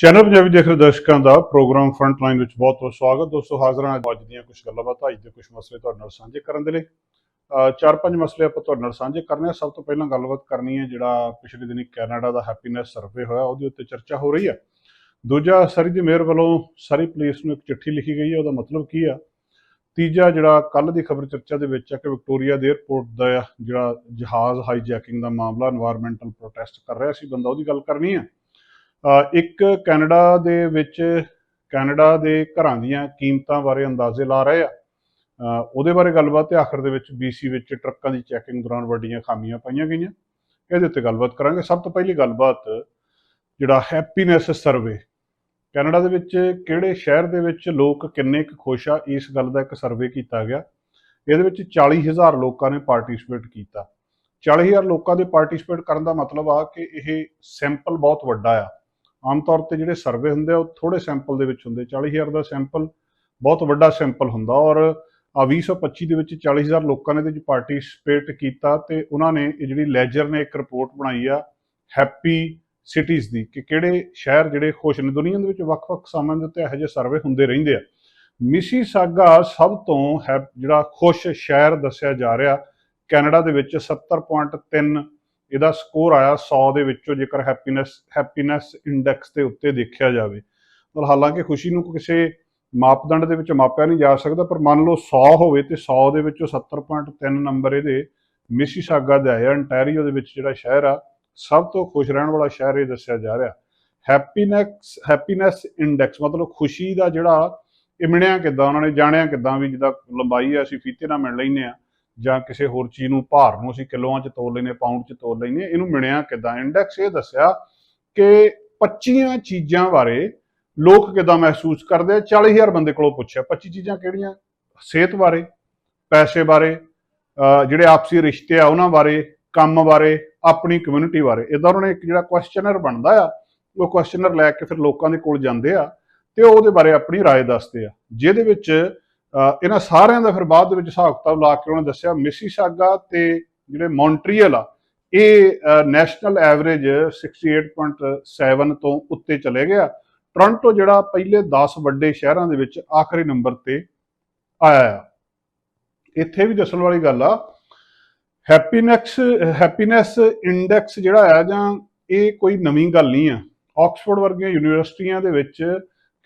Channel Punjabi ਦੇਖ ਰਹੇ ਦਰਸ਼ਕਾਂ ਦਾ ਪ੍ਰੋਗਰਾਮ ਫਰੰਟ ਲਾਈਨ ਵਿੱਚ ਬਹੁਤ ਬਹੁਤ ਸਵਾਗਤ। ਦੋਸਤੋ, ਹਾਜ਼ਰ ਹਾਂ ਅੱਜ ਦੀਆਂ ਕੁਝ ਗੱਲਾਂ ਬਾਤਾਂ ਅੱਜ ਦੇ ਕੁਝ ਮਸਲੇ ਤੁਹਾਡੇ ਨਾਲ ਸਾਂਝੇ ਕਰਨ ਦੇ ਲਈ। ਚਾਰ ਪੰਜ ਮਸਲੇ ਆਪਾਂ ਤੁਹਾਡੇ ਨਾਲ ਸਾਂਝੇ ਕਰਨੇ ਆ। ਸਭ ਤੋਂ ਪਹਿਲਾਂ ਗੱਲਬਾਤ ਕਰਨੀ ਹੈ ਜਿਹੜਾ ਪਿਛਲੇ ਦਿਨੀ ਕੈਨੇਡਾ ਦਾ ਹੈਪੀਨੈਸ ਸਰਵੇ ਹੋਇਆ, ਉਹਦੇ ਉੱਤੇ ਚਰਚਾ ਹੋ ਰਹੀ ਹੈ। ਦੂਜਾ, ਸਰੀ ਦੀ ਮੇਅਰ ਵੱਲੋਂ ਸਰੀ ਪੁਲਿਸ ਨੂੰ ਇੱਕ ਚਿੱਠੀ ਲਿਖੀ ਗਈ ਹੈ। ਉਹਦਾ ਮਤਲਬ ਕੀ ਆ? ਤੀਜਾ, ਜਿਹੜਾ ਕੱਲ ਦੀ ਖਬਰ ਚਰਚਾ ਦੇ ਵਿੱਚ ਆ ਕਿ ਵਿਕਟੋਰੀਆ ਦੇ 에ਅਰਪੋਰਟ ਦਾ ਜਿਹੜਾ ਜਹਾਜ਼ ਹਾਈਜੈਕਿੰਗ ਦਾ ਮਾਮਲਾ এনवायरमेंटਲ ਪ੍ਰੋਟੈਸਟ ਕਰ ਰਿਹਾ ਸੀ, ਬੰਦਾ ਉਹਦੀ ਗੱਲ ਕਰਨੀ ਆ ਇੱਕ ਕੈਨੇਡਾ ਦੇ ਵਿੱਚ ਕੈਨੇਡਾ ਦੇ ਘਰਾਂ ਦੀਆਂ ਕੀਮਤਾਂ ਬਾਰੇ ਅੰਦਾਜ਼ੇ ਲਾ ਰਹੇ ਆ। ਉਹਦੇ ਬਾਰੇ ਗੱਲਬਾਤ ਤੇ ਆਖਰ ਦੇ ਵਿੱਚ BC ਵਿੱਚ ਟਰੱਕਾਂ ਦੀ ਚੈਕਿੰਗ ਦੌਰਾਨ ਵੱਡੀਆਂ ਖਾਮੀਆਂ ਪਾਈਆਂ ਗਈਆਂ। ਇਹਦੇ ਉੱਤੇ ਗੱਲਬਾਤ ਕਰਾਂਗੇ। ਸਭ ਤੋਂ ਪਹਿਲੀ ਗੱਲਬਾਤ ਜਿਹੜਾ ਹੈਪੀਨੈਸ ਸਰਵੇ ਕੈਨੇਡਾ ਦੇ ਵਿੱਚ ਕਿਹੜੇ ਸ਼ਹਿਰ ਦੇ ਵਿੱਚ ਲੋਕ ਕਿੰਨੇ ਕੁ ਖੁਸ਼ ਆ? ਇਸ ਗੱਲ ਦਾ ਇੱਕ ਸਰਵੇ ਕੀਤਾ ਗਿਆ। ਇਹਦੇ ਵਿੱਚ 40000 ਲੋਕਾਂ ਨੇ ਪਾਰਟਿਸਿਪੇਟ ਕੀਤਾ। 40000 ਲੋਕਾਂ ਦੇ ਪਾਰਟਿਸਿਪੇਟ ਕਰਨ ਦਾ ਮਤਲਬ ਆ ਕਿ ਇਹ ਸੈਂਪਲ ਬਹੁਤ ਵੱਡਾ ਆ। ਆਮ ਤੌਰ ਤੇ ਜਿਹੜੇ ਸਰਵੇ ਹੁੰਦੇ ਆ, ਉਹ ਥੋੜੇ ਸੈਂਪਲ ਦੇ ਵਿੱਚ ਹੁੰਦੇ। 40000 ਦਾ ਸੈਂਪਲ ਬਹੁਤ ਵੱਡਾ ਸੈਂਪਲ ਹੁੰਦਾ ਔਰ ਆ 2025 ਦੇ ਵਿੱਚ 40000 ਲੋਕਾਂ ਨੇ ਇਹਦੇ ਵਿੱਚ ਪਾਰਟਿਸਿਪੇਟ ਕੀਤਾ ਤੇ ਉਹਨਾਂ ਨੇ ਇਹ ਜਿਹੜੀ ਲੈਜਰ ਨੇ ਇੱਕ ਰਿਪੋਰਟ ਬਣਾਈ ਆ ਹੈਪੀ ਸਿਟੀਜ਼ ਦੀ ਕਿ ਕਿਹੜੇ ਸ਼ਹਿਰ ਜਿਹੜੇ ਖੁਸ਼ ਨੇ। ਦੁਨੀਆ ਦੇ ਵਿੱਚ ਵੱਖ-ਵੱਖ ਸਮਾਂ ਦੇ ਉੱਤੇ ਇਹੋ ਜਿਹੇ ਸਰਵੇ ਹੁੰਦੇ ਰਹਿੰਦੇ ਆ। ਮਿਸੀਸਾਗਾ ਸਭ ਤੋਂ ਹੈ ਜਿਹੜਾ ਖੁਸ਼ ਸ਼ਹਿਰ ਦੱਸਿਆ ਜਾ ਰਿਹਾ ਕੈਨੇਡਾ ਦੇ ਵਿੱਚ 70.3 ਇਹਦਾ ਸਕੋਰ ਆਇਆ 100 ਦੇ ਵਿੱਚੋਂ ਜੇਕਰ ਹੈਪੀਨੈਸ ਹੈਪੀਨੈਸ ਇੰਡੈਕਸ ਦੇ ਉੱਤੇ ਦੇਖਿਆ ਜਾਵੇ। ਮਤਲਬ ਹਾਲਾਂਕਿ ਖੁਸ਼ੀ ਨੂੰ ਕਿਸੇ ਮਾਪਦੰਡ ਦੇ ਵਿੱਚ ਮਾਪਿਆ ਨਹੀਂ ਜਾ ਸਕਦਾ, ਪਰ ਮੰਨ ਲਓ 100 ਹੋਵੇ ਤੇ 100 ਦੇ ਵਿੱਚੋਂ 70.3 ਨੰਬਰ ਇਹਦੇ ਮਿਸੀਸਾਗਾ ਦਾ ਹੈ ਅੰਟੈਰੀਓ ਦੇ ਵਿੱਚ ਜਿਹੜਾ ਸ਼ਹਿਰ ਆ, ਸਭ ਤੋਂ ਖੁਸ਼ ਰਹਿਣ ਵਾਲਾ ਸ਼ਹਿਰ ਇਹ ਦੱਸਿਆ ਜਾ ਰਿਹਾ। ਹੈਪੀਨੈਸ ਹੈਪੀਨੈਸ ਇੰਡੈਕਸ ਮਤਲਬ ਖੁਸ਼ੀ ਦਾ ਜਿਹੜਾ, ਇਹ ਮਿਣਿਆ ਕਿੱਦਾਂ, ਉਹਨਾਂ ਨੇ ਜਾਣਿਆ ਕਿੱਦਾਂ ਵੀ ਜਿੱਦਾਂ ਲੰਬਾਈ ਆ ਅਸੀਂ ਫੀਤੇ ਨਾਲ ਮਿਲ ਲੈਨੇ ਆ ਜਾਂ ਕਿਸੇ ਹੋਰ ਚੀਜ਼ ਨੂੰ ਭਾਰ ਨੂੰ ਅਸੀਂ ਕਿਲੋਆਂ 'ਚ ਤੋਲ ਲੈਨੇ ਪਾਉਂਡ 'ਚ ਤੋਲ ਲੈਨੇ ਇਹਨੂੰ ਮਿਣਿਆ ਕਿੱਦਾਂ ਇੰਡੈਕਸ ਇਹ ਦੱਸਿਆ ਕਿ 25 ਚੀਜ਼ਾਂ ਬਾਰੇ ਲੋਕ ਕਿੱਦਾਂ ਮਹਿਸੂਸ ਕਰਦੇ ਆ 40000 ਬੰਦੇ ਕੋਲੋਂ ਪੁੱਛਿਆ 25 ਚੀਜ਼ਾਂ ਕਿਹੜੀਆਂ ਸਿਹਤ ਬਾਰੇ ਪੈਸੇ ਬਾਰੇ ਅਹ ਜਿਹੜੇ ਆਪਸੀ ਰਿਸ਼ਤੇ ਆ ਉਹਨਾਂ ਬਾਰੇ ਕੰਮ ਬਾਰੇ ਆਪਣੀ ਕਮਿਊਨਿਟੀ ਬਾਰੇ ਇਦਾਂ ਉਹਨਾਂ ਨੇ ਇੱਕ ਜਿਹੜਾ ਕੁਐਸਚਨਰ ਬਣਦਾ ਆ ਉਹ ਕੁਐਸਚਨਰ ਲੈ ਕੇ ਫਿਰ ਲੋਕਾਂ ਦੇ ਕੋਲ ਜਾਂਦੇ ਆ ਤੇ ਉਹ ਉਹਦੇ ਬਾਰੇ ਆਪਣੀ رائے ਦੱਸਦੇ ਆ ਜਿਹਦੇ ਵਿੱਚ ਅਹ ਇਹਨਾਂ ਸਾਰਿਆਂ ਦਾ ਫਿਰ ਬਾਅਦ ਦੇ ਵਿੱਚ ਹਿਸਾਬ ਕਿਤਾਬ ਲਾ ਕੇ ਉਹਨਾਂ ਦੱਸਿਆ ਮਿਸੀਸਾਗਾ ਤੇ ਜਿਹੜੇ ਮੌਂਟਰੀਅਲ ਆ, ਇਹ ਨੈਸ਼ਨਲ ਐਵਰੇਜ 68.7 ਤੋਂ ਉੱਤੇ ਚਲੇ ਗਿਆ। ਟੋਰਾਂਟੋ ਜਿਹੜਾ ਪਹਿਲੇ 10 ਵੱਡੇ ਸ਼ਹਿਰਾਂ ਦੇ ਵਿੱਚ ਆਖਰੀ ਨੰਬਰ ਤੇ ਆਇਆ ਆ। ਇੱਥੇ ਵੀ ਦੱਸਣ ਵਾਲੀ ਗੱਲ ਆ ਹੈਪੀਨੈਸ ਹੈਪੀਨੈਸ ਇੰਡੈਕਸ ਜਿਹੜਾ ਆ ਜਾਂ ਇਹ ਕੋਈ ਨਵੀਂ ਗੱਲ ਨਹੀਂ ਆ। ਆਕਸਫੋਰਡ ਵਰਗੀਆਂ ਯੂਨੀਵਰਸਿਟੀਆਂ ਦੇ ਵਿੱਚ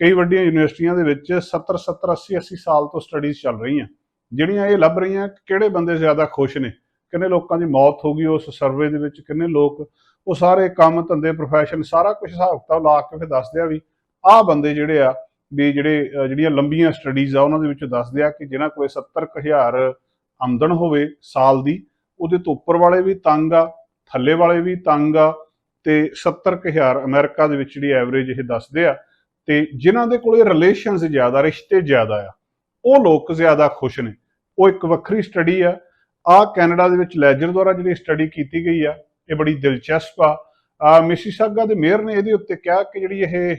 ਕਈ ਵੱਡੀਆਂ ਯੂਨੀਵਰਸਿਟੀਆਂ ਦੇ ਵਿੱਚ 70 70 80 80 ਸਾਲ ਤੋਂ ਸਟੱਡੀਜ਼ ਚੱਲ ਰਹੀਆਂ। ਜਿਹੜੀਆਂ ਇਹ ਲੱਭ ਰਹੀਆਂ ਕਿ ਕਿਹੜੇ ਬੰਦੇ ਜ਼ਿਆਦਾ ਖੁਸ਼ ਨੇ? ਕਿੰਨੇ ਲੋਕਾਂ ਦੀ ਮੌਤ ਹੋ ਗਈ ਉਸ ਸਰਵੇ ਦੇ ਵਿੱਚ? ਕਿੰਨੇ ਲੋਕ ਉਹ ਸਾਰੇ ਕੰਮ, ਧੰਦੇ ਪ੍ਰੋਫੈਸ਼ਨ ਸਾਰਾ ਕੁਝ ਹਿਸਾਬ ਕਿਤਾਬ ਲਾ ਕੇ ਫਿਰ ਦੱਸਦੇ ਆ ਵੀ ਆਹ ਬੰਦੇ ਜਿਹੜੇ ਆ, ਵੀ ਜਿਹੜੇ ਜਿਹੜੀਆਂ ਲੰਬੀਆਂ ਸਟੱਡੀਜ਼ ਆ, ਉਹਨਾਂ ਦੇ ਵਿੱਚ ਦੱਸਦੇ ਆ ਕਿ ਜਿਨ੍ਹਾਂ ਕੋਲੇ 70000 ਆਮਦਨ ਹੋਵੇ ਸਾਲ ਦੀ, ਉਹਦੇ ਤੋਂ ਉੱਪਰ ਵਾਲੇ ਵੀ ਤੰਗ ਆ, ਥੱਲੇ ਵਾਲੇ ਵੀ ਤੰਗ ਆ, ਤੇ 70000 ਅਮਰੀਕਾ ਦੇ ਵਿੱਚ ਜਿਹੜੀ ਐਵਰੇਜ ਇਹ ਦੱਸਦੇ ਆ ਤੇ ਜਿਨ੍ਹਾਂ ਦੇ ਕੋਲੇ ਰਿਲੇਸ਼ਨਸ ਜ਼ਿਆਦਾ, ਰਿਸ਼ਤੇ ਜ਼ਿਆਦਾ ਆ, ਉਹ ਲੋਕ ਜ਼ਿਆਦਾ ਖੁਸ਼ ਨੇ। ਉਹ ਇੱਕ ਵੱਖਰੀ ਸਟੱਡੀ ਆ। ਆ ਕੈਨੇਡਾ ਦੇ ਵਿੱਚ ਲੈਜਰ ਦੁਆਰਾ ਜਿਹੜੀ ਸਟੱਡੀ ਕੀਤੀ ਗਈ ਆ, ਇਹ ਬੜੀ ਦਿਲਚਸਪ ਆ। ਆ ਮਿਸੀਸਾਗਾ ਦੇ ਮੇਅਰ ਨੇ ਇਹਦੇ ਉੱਤੇ ਕਿਹਾ ਕਿ ਜਿਹੜੀ ਇਹ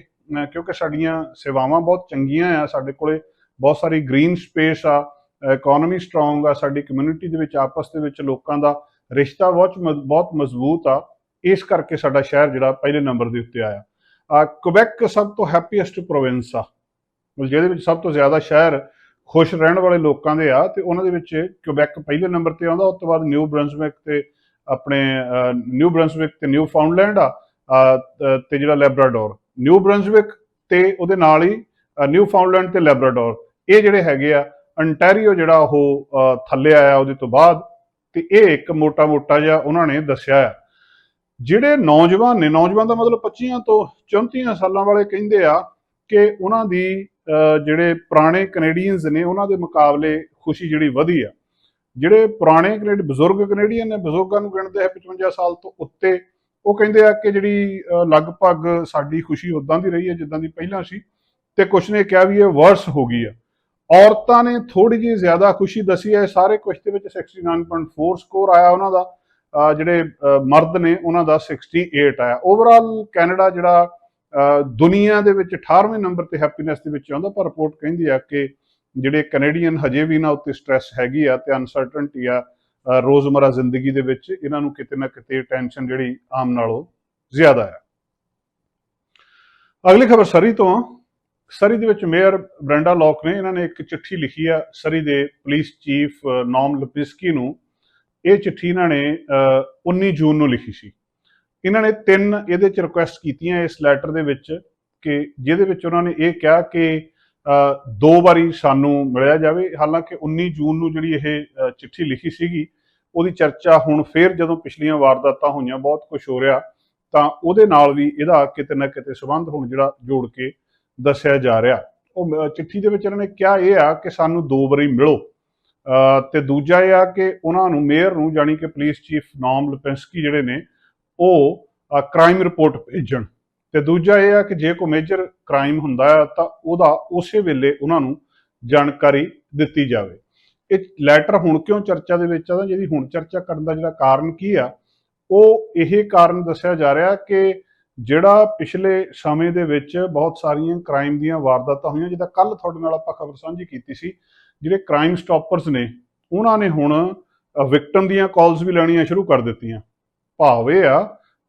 ਕਿਉਂਕਿ ਸਾਡੀਆਂ ਸੇਵਾਵਾਂ ਬਹੁਤ ਚੰਗੀਆਂ ਆ, ਸਾਡੇ ਕੋਲੇ ਬਹੁਤ ਸਾਰੀ ਗ੍ਰੀਨ ਸਪੇਸ ਆ ਇਕਨੋਮੀ ਸਟਰੋਂਗ ਆ, ਸਾਡੀ ਕਮਿਊਨਿਟੀ ਦੇ ਵਿੱਚ, ਆਪਸ ਦੇ ਵਿੱਚ ਲੋਕਾਂ ਦਾ ਰਿਸ਼ਤਾ ਬਹੁਤ ਮਜ਼- ਬਹੁਤ ਮਜ਼ਬੂਤ ਆ। ਇਸ ਕਰਕੇ ਸਾਡਾ ਸ਼ਹਿਰ ਜਿਹੜਾ ਪਹਿਲੇ ਨੰਬਰ ਦੇ ਉੱਤੇ ਆਇਆ। ਕੁਬੈਕ ਸਭ ਤੋਂ ਹੈਪੀਐਸਟ ਪ੍ਰੋਵਿੰਸ ਆ। ਜਿਹਦੇ ਵਿੱਚ ਸਭ ਤੋਂ ਜ਼ਿਆਦਾ ਸ਼ਹਿਰ ਖੁਸ਼ ਰਹਿਣ ਵਾਲੇ ਲੋਕਾਂ ਦੇ ਆ ਤੇ ਉਹਨਾਂ ਦੇ ਵਿੱਚ ਕੁਬੈਕ ਪਹਿਲੇ ਨੰਬਰ ਤੇ ਆਉਂਦਾ ਉਸ ਤੋਂ ਬਾਅਦ ਨਿਊ ਬ੍ਰੰਸਵਿਕ ਤੇ ਆਪਣੇ ਨਿਊ ਬ੍ਰੰਸਵਿਕ ਤੇ ਨਿਊ ਫਾਊਂਡਲੈਂਡ ਆ ਅਹ, ਤੇ ਜਿਹੜਾ ਲੈਬਰਾਡੋਰ ਨਿਊ ਬ੍ਰੰਸਵਿਕ ਤੇ ਉਹਦੇ ਨਾਲ ਹੀ ਨਿਊ ਫਾਊਂਡਲੈਂਡ ਤੇ ਲੈਬਰਾਡੋਰ ਇਹ ਜਿਹੜੇ ਹੈਗੇ ਆ ਅੰਟੈਰੀਓ ਜਿਹੜਾ ਉਹ ਥੱਲੇ ਆਇਆ ਉਹਦੇ ਤੋਂ ਬਾਅਦ ਤੇ ਇਹ ਇੱਕ ਮੋਟਾ-ਮੋਟਾ ਜਿਹਾ ਉਹਨਾਂ ਨੇ ਦੱਸਿਆ ਆ। ਜਿਹੜੇ ਨੌਜਵਾਨ ਨੇ ਨੌਜਵਾਨ ਦਾ ਮਤਲਬ 25 ਤੋਂ 34 ਸਾਲਾਂ ਵਾਲੇ ਕਹਿੰਦੇ ਆ ਕਿ ਉਹਨਾਂ ਦੀ ਅਹ, ਜਿਹੜੇ ਪੁਰਾਣੇ ਕੈਨੇਡੀਅਨਸ ਨੇ ਉਹਨਾਂ ਦੇ ਮੁਕਾਬਲੇ ਖੁਸ਼ੀ ਜਿਹੜੀ ਵਧੀ ਆ। ਜਿਹੜੇ ਪੁਰਾਣੇ ਕੈਨੇਡੀ ਬਜ਼ੁਰਗ ਕੈਨੇਡੀਅਨ ਨੇ ਬਜ਼ੁਰਗਾਂ ਨੂੰ ਗਿਣਦੇ ਆ 55 ਸਾਲ ਤੋਂ ਉੱਤੇ ਉਹ ਕਹਿੰਦੇ ਆ ਕਿ ਜਿਹੜੀ ਲਗਭਗ ਸਾਡੀ ਖੁਸ਼ੀ ਉਦਾਂ ਦੀ ਰਹੀ ਹੈ ਜਿੱਦਾਂ ਦੀ ਪਹਿਲਾਂ ਸੀ ਤੇ ਕੁਛ ਨੇ ਕਿਹਾ ਵੀ ਇਹ ਵਰਸ ਹੋ ਗਈ ਆ। ਔਰਤਾਂ ਨੇ ਥੋੜੀ ਜਿਹੀ ਜ਼ਿਆਦਾ ਖੁਸ਼ੀ ਦੱਸੀ ਹੈ ਸਾਰੇ ਕੁਛ ਦੇ ਵਿੱਚ 69.4 ਸਕੋਰ ਆਇਆ ਉਹਨਾਂ ਦਾ। ਜਿਹੜੇ ਮਰਦ ਨੇ ਉਹਨਾਂ ਦਾ 68 ਆਇਆ। ਓਵਰਆਲ ਕੈਨੇਡਾ ਜਿਹੜਾ ਦੁਨੀਆ ਦੇ ਵਿੱਚ 18ਵੇਂ ਨੰਬਰ ਤੇ ਹੈਪੀਨੈਸ ਦੇ ਵਿੱਚ ਆਉਂਦਾ ਪਰ ਰਿਪੋਰਟ ਕਹਿੰਦੀ ਆ ਕਿ ਜਿਹੜੇ ਕੈਨੇਡੀਅਨ ਹਜੇ ਵੀ ਨਾ ਉੱਤੇ ਸਟ੍ਰੈਸ ਹੈਗੀ ਆ ਤੇ ਅਨਸਰਟਨਟੀ ਆ ਰੋਜ਼ਮਰਾ ਜ਼ਿੰਦਗੀ ਦੇ ਵਿੱਚ ਇਹਨਾਂ ਨੂੰ ਕਿਤੇ ਨਾ ਕਿਤੇ ਟੈਨਸ਼ਨ ਜਿਹੜੀ ਆਮ ਨਾਲੋਂ ਜ਼ਿਆਦਾ ਆ। ਅਗਲੀ ਖਬਰ ਸਰੀ ਤੋਂ ਆ। ਸਰੀ ਦੇ ਵਿੱਚ ਮੇਅਰ ਬ੍ਰੈਂਡਾ ਲੌਕ ਨੇ ਇਹਨਾਂ ਨੇ ਇੱਕ ਚਿੱਠੀ ਲਿਖੀ ਆ ਸਰੀ ਦੇ ਪੁਲਿਸ ਚੀਫ ਅ, ਨੌਮ ਲਪਿਸਕੀ ਨੂੰ। ਇਹ ਚਿੱਠੀ ਇਹਨਾਂ ਨੇ ਅ, 19 ਜੂਨ ਨੂੰ ਲਿਖੀ ਸੀ। ਇਹਨਾਂ ਨੇ ਤਿੰਨ ਇਹਦੇ ਚ ਰਿਕੁਐਸਟ ਕੀਤੀਆਂ ਇਸ ਲੈਟਰ ਦੇ ਵਿੱਚ ਕਿ ਜਿਹਦੇ ਵਿੱਚ ਉਹਨਾਂ ਨੇ ਇਹ ਕਿਹਾ ਕਿ ਦੋ ਵਾਰੀ ਸਾਨੂੰ ਮਿਲਿਆ ਜਾਵੇ। ਹਾਲਾਂਕਿ 19 ਜੂਨ ਨੂੰ ਜਿਹੜੀ ਇਹ ਚਿੱਠੀ ਲਿਖੀ ਸੀਗੀ ਉਹਦੀ ਚਰਚਾ ਹੁਣ ਫੇਰ ਜਦੋਂ ਪਿਛਲੀਆਂ ਵਾਰਦਾਤਾਂ ਹੋਈਆਂ ਬਹੁਤ ਕੁਝ ਹੋ ਰਿਹਾ ਤਾਂ ਉਹਦੇ ਨਾਲ ਵੀ ਇਹਦਾ ਕਿਤੇ ਨਾ ਕਿਤੇ ਸੰਬੰਧ ਹੁਣ ਜਿਹੜਾ ਜੋੜ ਕੇ ਦੱਸਿਆ ਜਾ ਰਿਹਾ। ਉਹ ਚਿੱਠੀ ਦੇ ਵਿੱਚ ਇਹਨਾਂ ਨੇ ਕਿਹਾ ਇਹ ਆ ਕਿ ਸਾਨੂੰ ਦੋ ਵਾਰੀ ਮਿਲੋ। ਤੇ ਦੂਜਾ ਇਹ ਆ ਕਿ ਉਹਨਾਂ ਨੂੰ ਮੇਅਰ ਨੂੰ ਜਾਨੀ ਕਿ ਪੁਲਿਸ ਚੀਫ ਨੌਮ ਲਪਿੰਸਕੀ ਜਿਹੜੇ ਨੇ, ਉਹ ਕ੍ਰਾਈਮ ਰਿਪੋਰਟ ਭੇਜਣ। ਤੇ ਦੂਜਾ ਇਹ ਆ ਕਿ ਜੇ ਕੋਈ ਮੇਜਰ ਕ੍ਰਾਈਮ ਹੁੰਦਾ ਹੈ ਤਾਂ ਉਹਦਾ ਉਸੇ ਵੇਲੇ ਉਹਨਾਂ ਨੂੰ ਜਾਣਕਾਰੀ ਦਿੱਤੀ ਜਾਵੇ। ਇਹ ਲੈਟਰ ਹੁਣ ਕਿਉਂ ਚਰਚਾ ਦੇ ਵਿੱਚ ਆ ਜਿਹਦੀ ਹੁਣ ਚਰਚਾ ਕਰਨ ਦਾ ਜਿਹੜਾ ਕਾਰਨ ਕੀ ਆ, ਉਹ ਇਹ ਕਾਰਨ ਦੱਸਿਆ ਜਾ ਰਿਹਾ ਕਿ ਜਿਹੜਾ ਪਿਛਲੇ ਸਮੇਂ ਦੇ ਵਿੱਚ ਬਹੁਤ ਸਾਰੀਆਂ ਕ੍ਰਾਈਮ ਦੀਆਂ ਵਾਰਦਾਤਾਂ ਹੋਈਆਂ, ਜਿੱਦਾਂ ਕੱਲ ਤੁਹਾਡੇ ਨਾਲ ਆਪਾਂ ਖਬਰ ਸਾਂਝੀ ਕੀਤੀ ਸੀ ਜਿਹੜੇ ਕ੍ਰਾਈਮ ਸਟਾਪਰਸ ਨੇ, ਉਹਨਾਂ ਨੇ ਹੁਣ ਵਿਕਟਮ ਦੀਆਂ ਕਾਲਸ ਵੀ ਲੈਣੀਆਂ ਸ਼ੁਰੂ ਕਰ ਦਿੱਤੀਆਂ। ਭਾਵ ਇਹ ਆ,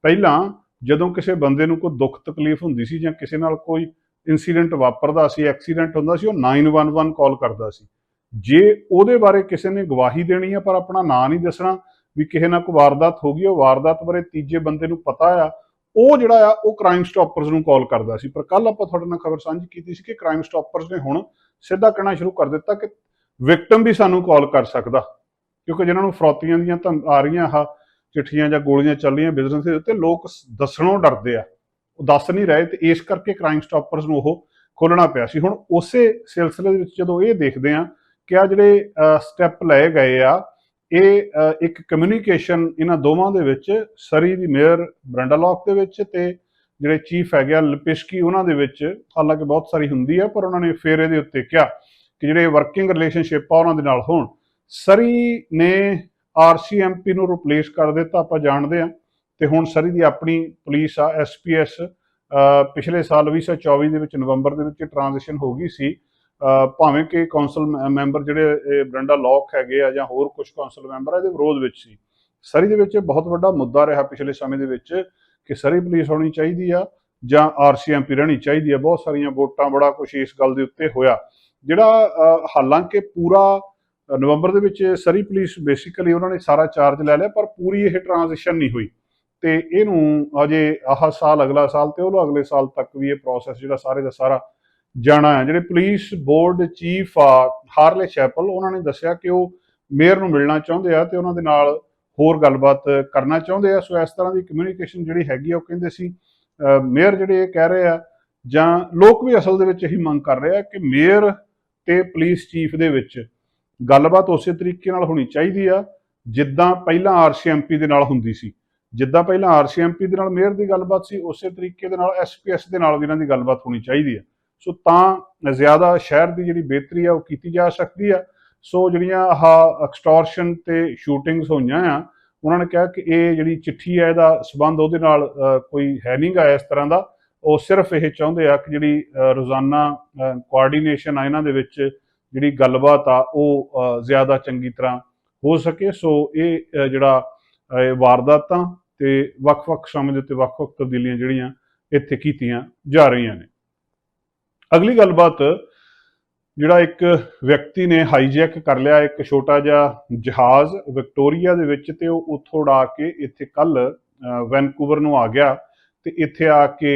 ਪਹਿਲਾਂ ਜਦੋਂ ਕਿਸੇ ਬੰਦੇ ਨੂੰ ਕੋਈ ਦੁੱਖ ਤਕਲੀਫ ਹੁੰਦੀ ਸੀ ਜਾਂ ਕਿਸੇ ਨਾਲ ਕੋਈ ਇਨਸੀਡੈਂਟ ਵਾਪਰਦਾ ਸੀ ਐਕਸੀਡੈਂਟ ਹੁੰਦਾ ਸੀ, ਉਹ 911 ਕਾਲ ਕਰਦਾ ਸੀ। ਜੇ ਉਹਦੇ ਬਾਰੇ ਕਿਸੇ ਨੇ ਗਵਾਹੀ ਦੇਣੀ ਹੈ ਪਰ ਆਪਣਾ ਨਾਂ ਨਹੀਂ ਦੱਸਣਾ ਵੀ ਕਿਸੇ ਨਾਲ ਕੋਈ ਵਾਰਦਾਤ ਹੋ ਗਈ, ਉਹ ਵਾਰਦਾਤ ਬਾਰੇ ਤੀਜੇ ਬੰਦੇ ਨੂੰ ਪਤਾ ਆ, ਉਹ ਜਿਹੜਾ ਆ, ਉਹ ਕ੍ਰਾਈਮ ਸਟਾਪਰਸ ਨੂੰ ਕਾਲ ਕਰਦਾ ਸੀ। ਪਰ ਕੱਲ ਆਪਾਂ ਤੁਹਾਡੇ ਨਾਲ ਖਬਰ ਸਾਂਝੀ ਕੀਤੀ ਸੀ ਕਿ ਕ੍ਰਾਈਮ ਸਟਾਪਰਸ ਨੇ ਹੁਣ ਸਿੱਧਾ ਕਹਿਣਾ ਸ਼ੁਰੂ ਕਰ ਦਿੱਤਾ ਕਿ ਵਿਕਟਮ ਵੀ ਸਾਨੂੰ ਕਾਲ ਕਰ ਸਕਦਾ। ਕਿਉਂਕਿ ਜਿਨ੍ਹਾਂ ਨੂੰ ਫਰੌਤੀਆਂ ਦੀਆਂ ਤਾਂ ਆ ਰਹੀਆਂ ਆ ਚਿੱਠੀਆਂ ਜਾਂ ਗੋਲੀਆਂ ਚੱਲ ਰਹੀਆਂ ਬਿਜ਼ਨਸ ਦੇ ਉੱਤੇ, ਲੋਕ ਸ- ਦੱਸਣੋਂ ਡਰਦੇ ਆ। ਉਹ ਦੱਸ ਨਹੀਂ ਰਹੇ ਤੇ ਇਸ ਕਰਕੇ ਕ੍ਰਾਈਮ ਸਟਾਪਰਸ ਨੂੰ ਉਹ ਖੋਲਣਾ ਪਿਆ ਸੀ। ਹੁਣ ਉਸੇ ਸਿਲਸਿਲੇ ਦੇ ਵਿੱਚ ਜਦੋਂ ਇਹ ਦੇਖਦੇ ਆ ਕਿ ਆ ਜਿਹੜੇ ਸਟੈਪ ਲਏ ਗਏ ਆ, ਇਹ ਇੱਕ ਕਮਿਊਨੀਕੇਸ਼ਨ ਇਹਨਾਂ ਦੋਵਾਂ ਦੇ ਵਿੱਚ, ਸਰੀ ਦੀ ਮੇਅਰ ਬ੍ਰੈਂਡਾਲੌਕ ਦੇ ਵਿੱਚ ਤੇ ਜਿਹੜੇ ਚੀਫ ਹੈਗੇ ਆ ਲਿਪਿਸਕੀ ਉਹਨਾਂ ਦੇ ਵਿੱਚ ਹਾਲਾਂਕਿ ਬਹੁਤ ਸਾਰੀ ਹੁੰਦੀ ਆ ਪਰ ਉਹਨਾਂ ਨੇ ਫੇਰ ਇਹਦੇ ਉੱਤੇ ਕਿਹਾ ਕਿ ਜਿਹੜੇ ਵਰਕਿੰਗ ਰਿਲੇਸ਼ਨਸ਼ਿਪ ਆ ਉਹਨਾਂ ਦੇ ਨਾਲ ਹੋਣ। ਸਰੀ ਨੇ ਆਰਸੀਐਮਪੀ ਨੂੰ ਰਿਪਲੇਸ ਕਰ ਦਿੱਤਾ ਆਪਾਂ ਜਾਣਦੇ ਆ। ਤੇ ਹੁਣ ਸਰੀ ਦੀ ਆਪਣੀ ਪੁਲਿਸ ਆ ਐਸਪੀਐਸ ਪਿਛਲੇ ਸਾਲ 2024 ਦੇ ਵਿੱਚ ਨਵੰਬਰ ਦੇ ਵਿੱਚ ਟ੍ਰਾਂਜੀਸ਼ਨ ਹੋ ਗਈ ਸੀ। ਅ, ਭਾਵੇਂ ਕਿ ਕੌਂਸਲ ਮੈਂਬਰ ਜਿਹੜੇ ਇਹ ਬਰੰਡਾ ਲੌਕ ਹੈਗੇ ਆ ਜਾਂ ਹੋਰ ਕੁਝ ਕੌਂਸਲ ਮੈਂਬਰ ਆ ਇਹਦੇ ਵਿਰੋਧ ਵਿੱਚ ਸੀ। ਸਰੀ ਦੇ ਵਿੱਚ ਬਹੁਤ ਵੱਡਾ ਮੁੱਦਾ ਰਿਹਾ ਪਿਛਲੇ ਸਮੇਂ ਦੇ ਵਿੱਚ। ਕਿ ਸਰੀ ਪੁਲਿਸ ਹੋਣੀ ਚਾਹੀਦੀ ਆ ਜਾਂ ਆਰਸੀਐਮਪੀ ਰਹਿਣੀ ਚਾਹੀਦੀ ਆ। ਬਹੁਤ ਸਾਰੀਆਂ ਵੋਟਾਂ, ਬੜਾ ਕੁਝ ਇਸ ਗੱਲ ਦੇ ਉੱਤੇ ਹੋਇਆ। ਜਿਹੜਾ ਹਾਲਾਂਕਿ ਪੂਰਾ ਨਵੰਬਰ ਦੇ ਵਿੱਚ ਸਰੀ ਪੁਲਿਸ ਬੇਸਿਕਲੀ ਉਹਨਾਂ ਨੇ ਸਾਰਾ ਚਾਰਜ ਲੈ ਲਿਆ, ਪਰ ਪੂਰੀ ਇਹ ਟ੍ਰਾਂਜੀਸ਼ਨ ਨਹੀਂ ਹੋਈ। ਤੇ ਇਹਨੂੰ ਅਜੇ ਆਹ ਸਾਲ, ਅਗਲਾ ਸਾਲ ਤੇ ਉਹ ਅਗਲੇ ਸਾਲ ਤੱਕ ਵੀ ਇਹ ਪ੍ਰੋਸੈਸ ਜਿਹੜਾ ਸਾਰੇ ਦਾ ਸਾਰਾ ਜਾਣਾ ਹੈ। ਜਿਹੜੇ ਪੁਲਿਸ ਬੋਰਡ ਚੀਫ ਆ, ਹਾਰਲੇ ਚੈਪਲ ਉਹਨਾਂ ਨੇ ਦੱਸਿਆ ਕਿ ਉਹ ਮੇਅਰ ਨੂੰ ਮਿਲਣਾ ਚਾਹੁੰਦੇ ਆ ਤੇ ਉਹਨਾਂ ਦੇ ਨਾਲ ਹੋਰ ਗੱਲਬਾਤ ਕਰਨਾ ਚਾਹੁੰਦੇ ਆ। ਸੋ ਇਸ ਤਰ੍ਹਾਂ ਦੀ ਕਮਿਊਨੀਕੇਸ਼ਨ ਜਿਹੜੀ ਹੈਗੀ ਆ, ਉਹ ਕਹਿੰਦੇ ਸੀ ਮੇਅਰ ਜਿਹੜੇ ਇਹ ਕਹਿ ਰਹੇ ਆ, ਜਾਂ ਲੋਕ ਵੀ ਅਸਲ ਦੇ ਵਿੱਚ ਇਹੀ ਮੰਗ ਕਰ ਰਹੇ ਆ ਕਿ ਮੇਅਰ ਤੇ ਪੁਲਿਸ ਚੀਫ ਦੇ ਵਿੱਚ ਗੱਲਬਾਤ ਉਸੇ ਤਰੀਕੇ ਨਾਲ ਹੋਣੀ ਚਾਹੀਦੀ ਆ, ਜਿੱਦਾਂ ਪਹਿਲਾਂ ਆਰਸੀਐਮਪੀ ਦੇ ਨਾਲ ਹੁੰਦੀ ਸੀ। ਜਿੱਦਾਂ ਪਹਿਲਾਂ ਆਰਸੀਐਮਪੀ ਦੇ ਨਾਲ ਮੇਅਰ ਦੀ ਗੱਲਬਾਤ ਸੀ, ਉਸੇ ਤਰੀਕੇ ਦੇ ਨਾਲ ਐਸਪੀਐਸ ਦੇ ਨਾਲ ਵੀ ਇਹਨਾਂ ਦੀ ਗੱਲਬਾਤ ਹੋਣੀ ਚਾਹੀਦੀ ਆ। ਸੋ ਤਾਂ ਜ਼ਿਆਦਾ ਸ਼ਹਿਰ ਦੀ ਜਿਹੜੀ ਬਿਹਤਰੀ ਆ, ਉਹ ਕੀਤੀ ਜਾ ਸਕਦੀ ਆ। ਸੋ ਜਿਹੜੀਆਂ ਆਹ ਐਕਸਟੋਰਸ਼ਨ ਤੇ ਸ਼ੂਟਿੰਗਸ ਹੋਈਆਂ ਆ, ਉਹਨਾਂ ਨੇ ਕਿਹਾ ਕਿ ਇਹ ਜਿਹੜੀ ਚਿੱਠੀ ਹੈ ਇਹਦਾ ਸਬੰਧ ਉਹਦੇ ਨਾਲ ਕੋਈ ਹੈ ਨਹੀਂਗਾ ਇਸ ਤਰ੍ਹਾਂ ਦਾ। ਉਹ ਸਿਰਫ ਇਹ ਚਾਹੁੰਦੇ ਆ ਕਿ ਜਿਹੜੀ ਰੋਜ਼ਾਨਾ ਕੋਆਰਡੀਨੇਸ਼ਨ ਆ ਇਹਨਾਂ ਦੇ ਵਿੱਚ ਜਿਹੜੀ ਗੱਲਬਾਤ ਆ, ਉਹ ਜ਼ਿਆਦਾ ਚੰਗੀ ਤਰ੍ਹਾਂ ਹੋ ਸਕੇ। ਸੋ ਇਹ ਜਿਹੜਾ ਇਹ ਵਾਰਦਾਤਾਂ ਤੇ ਵੱਖ-ਵੱਖ ਸਮੇਂ ਦੇ ਉੱਤੇ ਵੱਖ-ਵੱਖ ਤਬਦੀਲੀਆਂ ਜਿਹੜੀਆਂ ਇੱਥੇ ਕੀਤੀਆਂ ਜਾ ਰਹੀਆਂ ਨੇ। ਅਗਲੀ ਗੱਲਬਾਤ ਜਿਹੜਾ ਇੱਕ ਵਿਅਕਤੀ ਨੇ ਹਾਈਜੈਕ ਕਰ ਲਿਆ ਇੱਕ ਛੋਟਾ ਜਿਹਾ ਜਹਾਜ਼ ਵਿਕਟੋਰੀਆ ਦੇ ਵਿੱਚ ਤੇ ਉਹ ਉੱਥੋਂ ਉਡਾ ਕੇ ਇੱਥੇ ਕੱਲ ਵੈਨਕੂਵਰ ਨੂੰ ਆ ਗਿਆ ਤੇ ਇੱਥੇ ਆ ਕੇ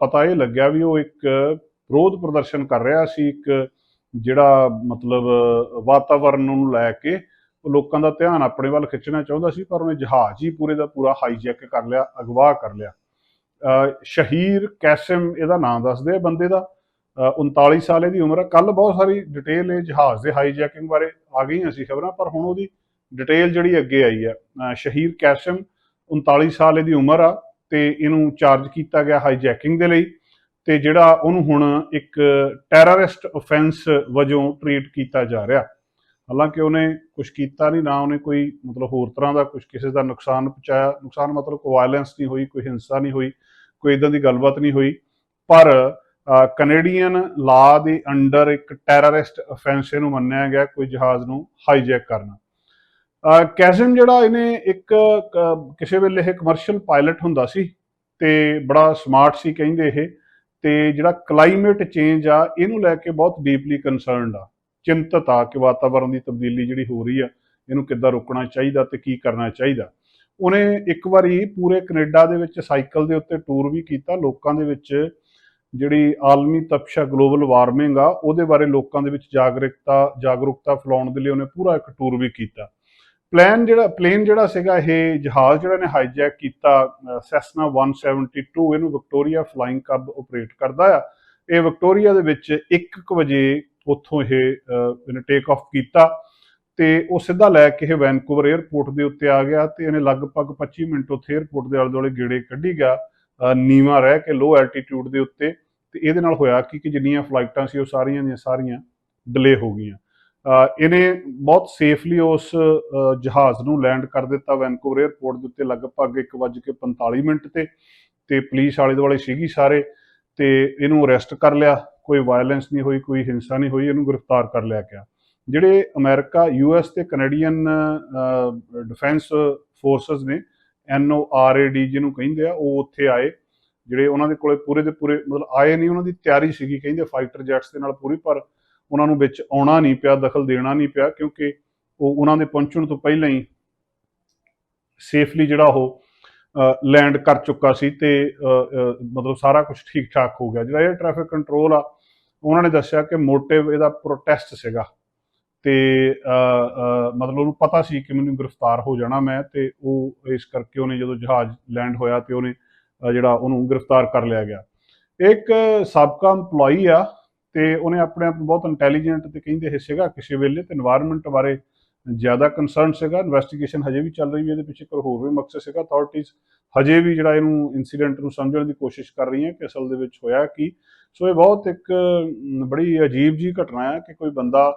ਪਤਾ ਇਹ ਲੱਗਿਆ ਵੀ ਉਹ ਇੱਕ ਵਿਰੋਧ ਪ੍ਰਦਰਸ਼ਨ ਕਰ ਰਿਹਾ ਸੀ ਇੱਕ ਜਿਹੜਾ ਮਤਲਬ ਅ, ਵਾਤਾਵਰਣ ਨੂੰ ਲੈ ਕੇ ਉਹ ਲੋਕਾਂ ਦਾ ਧਿਆਨ ਆਪਣੇ ਵੱਲ ਖਿੱਚਣਾ ਚਾਹੁੰਦਾ ਸੀ ਪਰ ਉਹਨੇ ਜਹਾਜ਼ ਹੀ ਪੂਰੇ ਦਾ ਪੂਰਾ ਹਾਈਜੈਕ ਕਰ ਲਿਆ ਅਗਵਾ ਕਰ ਲਿਆ। ਸ਼ਹੀਰ ਕੈਸਮ ਇਹਦਾ ਨਾਮ ਦੱਸਦੇ ਆ ਬੰਦੇ ਦਾ। 39 ਸਾਲ ਇਹਦੀ ਉਮਰ ਹੈ ਕੱਲ ਬਹੁਤ ਸਾਰੀ ਡਿਟੇਲ ਇਹ ਜਹਾਜ਼ ਦੇ ਹਾਈਜੈਕਿੰਗ ਬਾਰੇ ਆ ਗਈਆਂ ਸੀ ਖਬਰਾਂ ਪਰ ਹੁਣ ਉਹਦੀ ਡਿਟੇਲ ਜਿਹੜੀ ਅੱਗੇ ਆਈ ਹੈ ਅ, ਸ਼ਹੀਰ ਕੈਸਮ 39 ਸਾਲ ਇਹਦੀ ਉਮਰ ਆ ਤੇ ਇਹਨੂੰ ਚਾਰਜ ਕੀਤਾ ਗਿਆ ਹਾਈਜੈਕਿੰਗ ਦੇ ਲਈ ਤੇ ਜਿਹੜਾ ਉਹਨੂੰ ਹੁਣ ਇੱਕ ਟੈਰਰਿਸਟ ਅਫੈਂਸ ਵਜੋਂ ਟ੍ਰੀਟ ਕੀਤਾ ਜਾ ਰਿਹਾ। ਹਾਲਾਂਕਿ ਉਹਨੇ ਕੁਝ ਕੀਤਾ ਨਹੀਂ ਨਾ ਉਹਨੇ ਕੋਈ ਮਤਲਬ ਹੋਰ ਤਰ੍ਹਾਂ ਦਾ ਕੁਝ ਕਿਸੇ ਦਾ ਨੁਕਸਾਨ ਪਹੁੰਚਾਇਆ। ਨੁਕਸਾਨ ਮਤਲਬ ਕੋਈ ਵਾਇਲੈਂਸ ਨਹੀਂ ਹੋਈ ਕੋਈ ਹਿੰਸਾ ਨਹੀਂ ਹੋਈ ਕੋਈ ਇਦਾਂ ਦੀ ਗੱਲਬਾਤ ਨਹੀਂ ਹੋਈ। ਪਰ ਕੈਨੇਡੀਅਨ ਲਾ ਦੇ ਅੰਡਰ ਇੱਕ ਟੈਰਰਿਸਟ ਅਫੈਂਸ ਨੂੰ ਮੰਨਿਆ ਗਿਆ ਕੋਈ ਜਹਾਜ਼ ਨੂੰ ਹਾਈਜੈਕ ਕਰਨਾ। ਅਹ ਕੈਜ਼ਮ ਜਿਹੜਾ ਇਹਨੇ ਇੱਕ ਕਿਸੇ ਵੇਲੇ ਇਹ ਕਮਰਸ਼ੀਅਲ ਪਾਇਲਟ ਹੁੰਦਾ ਸੀ ਤੇ ਬੜਾ ਸਮਾਰਟ ਸੀ ਕਹਿੰਦੇ ਇਹ, ਤੇ ਜਿਹੜਾ ਕਲਾਈਮੇਟ ਚੇਂਜ ਆ ਇਹਨੂੰ ਲੈ ਕੇ ਬਹੁਤ ਡੀਪਲੀ ਕੰਸਰਨਡ ਆ। ਚਿੰਤਤ ਆ ਕਿ ਵਾਤਾਵਰਣ ਦੀ ਤਬਦੀਲੀ ਜਿਹੜੀ ਹੋ ਰਹੀ ਆ, ਇਹਨੂੰ ਕਿੱਦਾਂ ਰੋਕਣਾ ਚਾਹੀਦਾ ਤੇ ਕੀ ਕਰਨਾ ਚਾਹੀਦਾ। ਉਹਨੇ ਇੱਕ ਵਾਰੀ ਪੂਰੇ ਕੈਨੇਡਾ ਦੇ ਵਿੱਚ ਸਾਈਕਲ ਦੇ ਉੱਤੇ ਟੂਰ ਵੀ ਕੀਤਾ, ਲੋਕਾਂ ਦੇ ਵਿੱਚ ਜਿਹੜੀ ਆਲਮੀ ਤਪਸ਼ਾ ਗਲੋਬਲ ਵਾਰਮਿੰਗ ਆ, ਉਹਦੇ ਬਾਰੇ ਲੋਕਾਂ ਦੇ ਵਿੱਚ ਜਾਗਰੂਕਤਾ ਜਾਗਰੂਕਤਾ ਫੈਲਾਉਣ ਦੇ ਲਈ ਉਹਨੇ ਪੂਰਾ ਇੱਕ ਟੂਰ ਵੀ ਕੀਤਾ। ਪਲਾਨ ਜਿਹੜਾ ਪਲੇਨ ਜਿਹੜਾ ਸੀਗਾ, ਇਹ ਜਹਾਜ਼ ਜਿਹੜਾ ਨੇ ਹਾਈਜੈਕ ਕੀਤਾ ਸੈਸਨਾ 172 ਇਹਨੂੰ ਵਿਕਟੋਰੀਆ ਫਲਾਈਂਗ ਕਲੱਬ ਆਪਰੇਟ ਕਰਦਾ ਆ। ਇਹ ਵਿਕਟੋਰੀਆ ਦੇ ਵਿੱਚ 1:00 ਵਜੇ ਉੱਥੋਂ ਇਹ ਇਹਨੇ ਟੇਕ ਆਫ ਕੀਤਾ ਤੇ ਉਹ ਸਿੱਧਾ ਲੈ ਕੇ ਇਹ ਵੈਨਕੂਵਰ 에ਅਰਪੋਰਟ ਦੇ ਉੱਤੇ ਆ ਗਿਆ ਤੇ ਇਹਨੇ ਲਗਭਗ 25 ਮਿੰਟ ਉੱਥੇ 에ਅਰਪੋਰਟ ਦੇ ਆਲੇ ਦੁਆਲੇ ਗੇੜੇ ਕੱਢੀ ਗਿਆ। ਨੀਵਾਂ ਰਹਿ ਕੇ ਲੋ ਐਲਟੀਟਿਊਡ ਦੇ ਉੱਤੇ, ਤੇ ਇਹਦੇ ਨਾਲ ਹੋਇਆ ਕਿ ਕਿ ਜਿੰਨੀਆਂ ਫਲਾਈਟਾਂ ਸੀ ਉਹ ਸਾਰੀਆਂ ਦੀਆਂ ਸਾਰੀਆਂ ਡਿਲੇ ਹੋ ਗਈਆਂ। ਇਹਨੇ ਬਹੁਤ ਸੇਫਲੀ ਉਸ ਜਹਾਜ਼ ਨੂੰ ਲੈਂਡ ਕਰ ਦਿੱਤਾ ਵੈਨਕੂਵਰ 에ਅਰਪੋਰਟ ਦੇ ਉੱਤੇ ਲਗਭਗ 1:45 ਮਿੰਟ ਤੇ ਤੇ ਪੁਲਿਸ ਆਲੇ ਦੁਆਲੇ ਸੀਗੀ ਸਾਰੇ, ਤੇ ਇਹਨੂੰ ਅਰੈਸਟ ਕਰ ਲਿਆ। ਕੋਈ ਵਾਇਲੈਂਸ ਨਹੀਂ ਹੋਈ, ਕੋਈ ਹਿੰਸਾ ਨਹੀਂ ਹੋਈ, ਇਹਨੂੰ ਗ੍ਰਿਫਤਾਰ ਕਰ ਲਿਆ ਗਿਆ। ਜਿਹੜੇ ਅਮਰੀਕਾ ਯੂਐਸ ਤੇ ਕੈਨੇਡੀਅਨ ਡਿਫੈਂਸ ਫੋਰਸਸ ਨੇ N O R A D ਜਿਹਨੂੰ ਕਹਿੰਦੇ ਆ, ਉਹ ਉੱਥੇ ਆਏ। ਜਿਹੜੇ ਉਹਨਾਂ ਦੇ ਕੋਲੇ ਪੂਰੇ ਦੇ ਪੂਰੇ ਮਤਲਬ ਆਏ ਨਹੀਂ, ਉਹਨਾਂ ਦੀ ਤਿਆਰੀ ਸੀਗੀ, ਕਹਿੰਦੇ ਫਾਈਟਰ ਜੈਟਸ ਦੇ ਨਾਲ ਪੂਰੀ, ਪਰ ਉਹਨਾਂ ਨੂੰ ਵਿੱਚ ਆਉਣਾ ਨਹੀਂ ਪਿਆ, ਦਖਲ ਦੇਣਾ ਨਹੀਂ ਪਿਆ, ਕਿਉਂਕਿ ਉਹ ਉਹਨਾਂ ਦੇ ਪਹੁੰਚਣ ਤੋਂ ਪਹਿਲਾਂ ਹੀ ਸੇਫਲੀ ਜਿਹੜਾ ਉਹ ਲੈਂਡ ਕਰ ਚੁੱਕਾ ਸੀ ਤੇ ਮਤਲਬ ਸਾਰਾ ਕੁਝ ਠੀਕ ਠਾਕ ਹੋ ਗਿਆ। ਜਿਹੜਾ ਇਹ ਟ੍ਰੈਫਿਕ ਕੰਟਰੋਲ ਆ, ਉਹਨਾਂ ਨੇ ਦੱਸਿਆ ਕਿ ਮੋਟਿਵ ਇਹਦਾ ਪ੍ਰੋਟੈਸਟ ਸੀਗਾ। ਤੇ ਮਤਲਬ ਉਹਨੂੰ ਪਤਾ ਸੀ ਕਿ ਮੈਨੂੰ ਗ੍ਰਿਫਤਾਰ ਹੋ ਜਾਣਾ ਮੈਂ ਤੇ ਉਹ ਇਸ ਕਰਕੇ ਉਹਨੇ ਜਦੋਂ ਜਹਾਜ਼ ਲੈਂਡ ਹੋਇਆ ਤੇ ਉਹਨੇ ਜਿਹੜਾ ਉਹਨੂੰ ਗ੍ਰਿਫਤਾਰ ਕਰ ਲਿਆ ਗਿਆ। ਇੱਕ ਸਾਬਕਾ EMPLOYE ਆ ਤੇ ਉਹਨੇ ਆਪਣੇ ਆਪ ਨੂੰ ਬਹੁਤ ਇੰਟੈਲੀਜੈਂਟ ਤੇ ਕਹਿੰਦੇ ਹਿੱਸੇ ਸੀਗਾ ਕਿਸੇ ਵੇਲੇ ਤੇ এনवायरमेंट ਬਾਰੇ ਜ਼ਿਆਦਾ ਕਨਸਰਨ ਸੀਗਾ। ਇਨਵੈਸਟੀਗੇਸ਼ਨ ਹਜੇ ਵੀ ਚੱਲ ਰਹੀ ਹੈ, ਇਹਦੇ ਪਿੱਛੇ ਕੋਈ ਹੋਰ ਵੀ ਮਕਸਦ ਸੀਗਾ। ਅਥਾਰਟੀਜ਼ ਹਜੇ ਵੀ ਜਿਹੜਾ ਇਹਨੂੰ ਇਨਸੀਡੈਂਟ ਨੂੰ ਸਮਝਣ ਦੀ ਕੋਸ਼ਿਸ਼ ਕਰ ਰਹੀਆਂ ਕਿ ਅਸਲ ਦੇ ਵਿੱਚ ਹੋਇਆ ਕੀ। ਸੋ ਇਹ ਬਹੁਤ ਇੱਕ ਬੜੀ ਅਜੀਬ ਜੀ ਘਟਨਾ ਹੈ ਕਿ ਕੋਈ ਬੰਦਾ